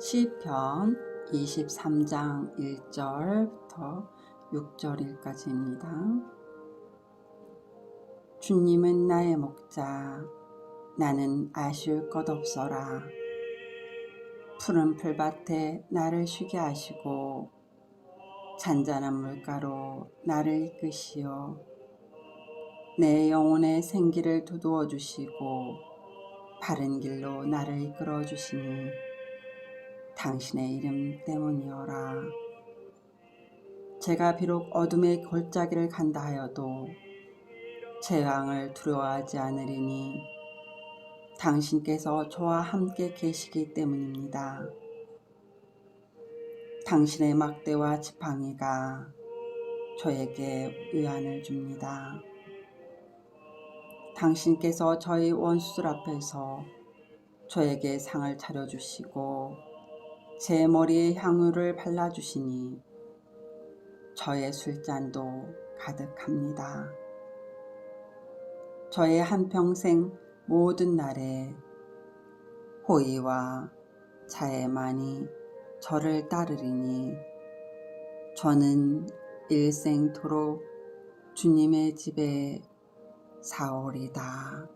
시편 23장 1절부터 6절일까지입니다. 주님은 나의 목자, 나는 아쉬울 것 없어라. 푸른 풀밭에 나를 쉬게 하시고 잔잔한 물가로 나를 이끄시어 내 영혼의 생기를 두두어 주시고 바른 길로 나를 이끌어 주시니 당신의 이름 때문이어라. 제가 비록 어둠의 골짜기를 간다 하여도 재앙을 두려워하지 않으리니 당신께서 저와 함께 계시기 때문입니다. 당신의 막대와 지팡이가 저에게 위안을 줍니다. 당신께서 저희 원수들 앞에서 저에게 상을 차려주시고 제 머리에 향유를 발라주시니 저의 술잔도 가득합니다. 저의 한평생 모든 날에 호의와 자애만이 저를 따르리니 저는 일생토록 주님의 집에 사오리다.